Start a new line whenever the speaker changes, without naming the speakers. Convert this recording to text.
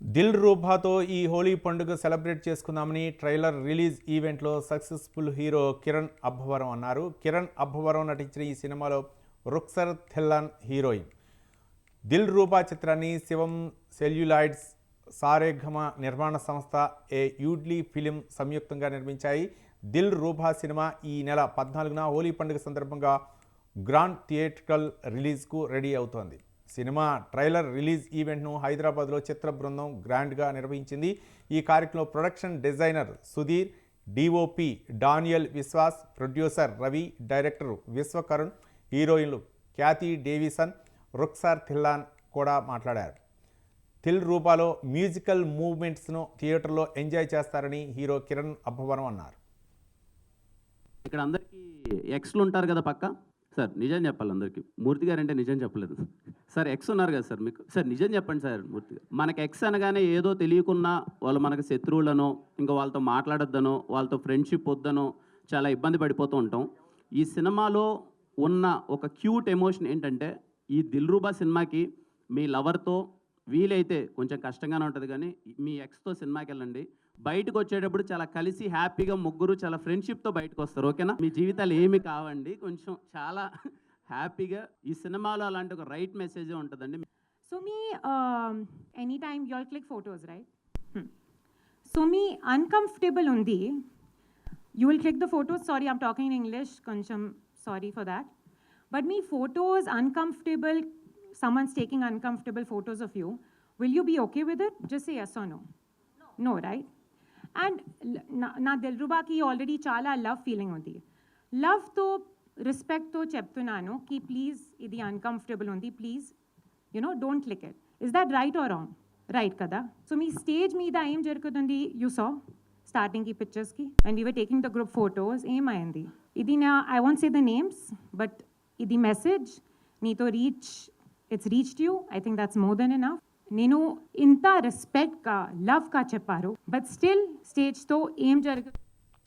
దిల్ రూభాతో ఈ హోలీ పండుగ సెలబ్రేట్ చేసుకుందామని ట్రైలర్ రిలీజ్ ఈవెంట్లో సక్సెస్ఫుల్ హీరో కిరణ్ అబ్బవరం అన్నారు. కిరణ్ అబ్బవరం నటించిన ఈ సినిమాలో రుక్సర్ థెల్లాన్ హీరోయిన్. దిల్ రూపా చిత్రాన్ని శివం సెల్యులాయిడ్స్ సారేఘమ నిర్మాణ సంస్థ ఏ యూడ్లీ ఫిలిం సంయుక్తంగా నిర్మించాయి. దిల్ రూపా సినిమా ఈ నెల పద్నాలుగున హోలీ పండుగ సందర్భంగా గ్రాండ్ థియేట్రికల్ రిలీజ్కు రెడీ అవుతోంది. సినిమా ట్రైలర్ రిలీజ్ ఈవెంట్ను హైదరాబాద్లో చిత్ర బృందం గ్రాండ్గా నిర్వహించింది. ఈ కార్యక్రమంలో production designer Sudheer DOP Daniel Viswas producer Ravi director Vishwakarun హీరోయిన్లు ఖ్యాతి డేవిసన్ రుక్సార్ థిల్లాన్ కూడా మాట్లాడారు. థిల్ రూపాలో మ్యూజికల్ మూవ్మెంట్స్ను థియేటర్లో ఎంజాయ్ చేస్తారని హీరో కిరణ్ అబ్బవరం అన్నారు.
ఇక్కడ అందరికీ ఎక్స్లు ఉంటారు కదా పక్క? సార్ నిజం చెప్పాలి అందరికీ మూర్తి గారు అంటే నిజం చెప్పలేదు. సార్ ఎక్స్ ఉన్నారు కదా సార్ మీకు. సార్ నిజం చెప్పండి సార్ మూర్తి గారు. మనకి ఎక్స్ అనగానే ఏదో తెలియకున్నా వాళ్ళు మనకు శత్రువులనో ఇంకా వాళ్ళతో మాట్లాడొద్దనో వాళ్ళతో ఫ్రెండ్షిప్ వద్దనో చాలా ఇబ్బంది పడిపోతూ ఉంటాం. ఈ సినిమాలో ఉన్న ఒక క్యూట్ ఎమోషన్ ఏంటంటే ఈ దిల్రూబా సినిమాకి మీ లవర్తో వీలైతే కొంచెం కష్టంగానే ఉంటుంది కానీ మీ ఎక్స్తో సినిమాకి వెళ్ళండి బయటకు వచ్చేటప్పుడు చాలా కలిసి హ్యాపీగా ముగ్గురు చాలా ఫ్రెండ్షిప్తో బయటకు వస్తారు ఓకేనా? మీ జీవితాలు ఏమి కావండి. కొంచెం చాలా హ్యాపీగా ఈ సినిమాలో అలాంటి ఒక రైట్ మెసేజ్ ఉంటుందండి.
So me any time your click photos right? So me uncomfortable ఉంది. You will click the photos. Sorry I'm talking English. కొంచెం sorry for that. But me photos uncomfortable someone's taking uncomfortable photos of you, will you be okay with it? Just say yes or no. No, no right? And na dilruba ki already chala love feeling undi. Love to respect to cheptunano ki please idi uncomfortable undi, please, you know, don't click it. Is that right or wrong? Right, kada. So me stage me the aim jerkudundi, you saw starting ki pictures ki. When we were taking the group photos, aim ayandi. Idi na, I won't say the names, but idi message, ni to reach it's reached you I think that's more than enough నేను ఇంత రెస్పెక్ట్గా లవ్గా చెప్పారు but still స్టేజ్తో ఏం జరుగుతుంది